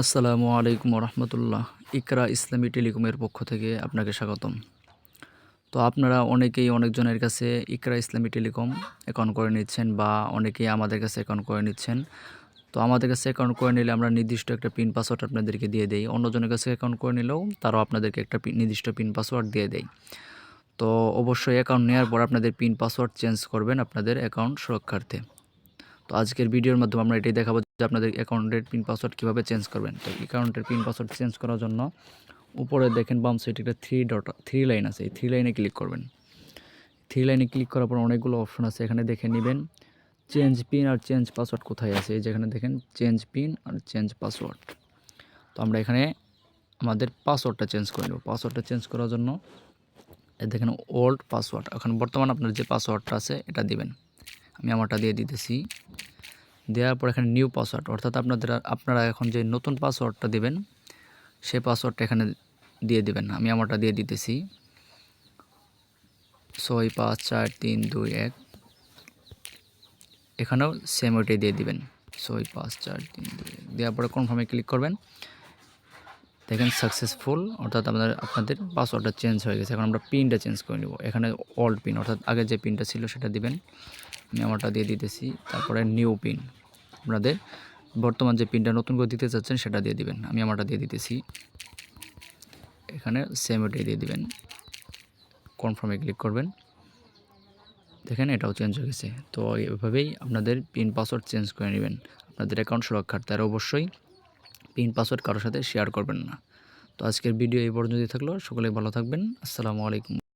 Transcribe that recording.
আসসালামু আলাইকুম রহমতুল্লাহ। ইকরা ইসলামী টেলিকমের পক্ষ থেকে আপনাকে স্বাগতম। তো আপনারা অনেকেই অনেকজনের কাছে ইকরা ইসলামী টেলিকম অ্যাকাউন্ট করে নিচ্ছেন বা অনেকেই আমাদের কাছে অ্যাকাউন্ট করে নিচ্ছেন। তো আমাদের কাছে অ্যাকাউন্ট করে নিলে আমরা নির্দিষ্ট একটা পিন পাসওয়ার্ড আপনাদেরকে দিয়ে দেই। অন্যজনের কাছে অ্যাকাউন্ট করে নিলেও তারাও আপনাদেরকে একটা নির্দিষ্ট পিন পাসওয়ার্ড দিয়ে দেয়। তো অবশ্যই অ্যাকাউন্ট নেওয়ার পর আপনাদের পিন পাসওয়ার্ড চেঞ্জ করবেন আপনাদের অ্যাকাউন্ট সুরক্ষার্থে। তো আজকের ভিডিওর মাধ্যমে আমরা এটাই দেখাবো যে আপনাদের অ্যাকাউন্টের পিন পাসওয়ার্ড কীভাবে চেঞ্জ করবেন। তো অ্যাকাউন্টের পিন পাসওয়ার্ড চেঞ্জ করার জন্য উপরে দেখেন বাম সাইডে একটা থ্রি ডট থ্রি লাইন আছে। এই থ্রি লাইনে ক্লিক করবেন। থ্রি লাইনে ক্লিক করার পর অনেকগুলো অপশন আছে, এখানে দেখে নেবেন। চেঞ্জ পিন আর চেঞ্জ পাসওয়ার্ড কোথায় আছে? এই যেখানে দেখেন চেঞ্জ পিন আর চেঞ্জ পাসওয়ার্ড তো আমরা এখানে আমাদের পাসওয়ার্ডটা চেঞ্জ করে নেব। পাসওয়ার্ডটা চেঞ্জ করার জন্য দেখেন ওল্ড পাসওয়ার্ড এখন বর্তমান আপনার যে পাসওয়ার্ডটা আছে, এটা দিবেন। আমি আমারটা দিয়ে দিতেছি। দেওয়ার পর এখানে নিউ পাসওয়ার্ড অর্থাৎ আপনাদের আপনারা এখন যে নতুন পাসওয়ার্ডটা দিবেন, সে পাসওয়ার্ডটা এখানে দিয়ে দিবেন আমি আমারটা দিয়ে দিতেছি। ছয়, পাঁচ, চার, তিন, দুই, এক, এখানেও সেম ওইটাই দিয়ে দিবেন। ছয়, পাঁচ, চার, তিন, দুই, এক, দেওয়ার পরে কনফার্মে ক্লিক করবেন। দেখেন সাকসেসফুল অর্থাৎ আপনাদের আপনাদের পাসওয়ার্ডটা চেঞ্জ হয়ে গেছে। এখন আমরা পিনটা চেঞ্জ করে নেব। এখানে ওল্ড পিন অর্থাৎ আগে যে পিনটা ছিল সেটা দিবেন। আমারটা দিয়ে দিতেছি। তারপরে নিউ পিন আপনাদের বর্তমান যে পিনটা নতুন করে দিতে চাচ্ছেন, সেটা দিয়ে দিবেন। আমি আমারটা দিয়ে দিতেছি। এখানে সেম ওটাই দিয়ে দিবেন। কনফার্মে ক্লিক করবেন। দেখেন এটাও চেঞ্জ হয়ে গেছে। তো এভাবেই আপনাদের পিন পাসওয়ার্ড চেঞ্জ করে নেবেন। আপনাদের অ্যাকাউন্ট সুরক্ষার্থে আর অবশ্যই পিন পাসওয়ার্ড কারোর সাথে শেয়ার করবেন না। তো আজকের ভিডিও এই পর্যন্তই থাকল। সকলে ভালো থাকবেন। আসসালামু আলাইকুম।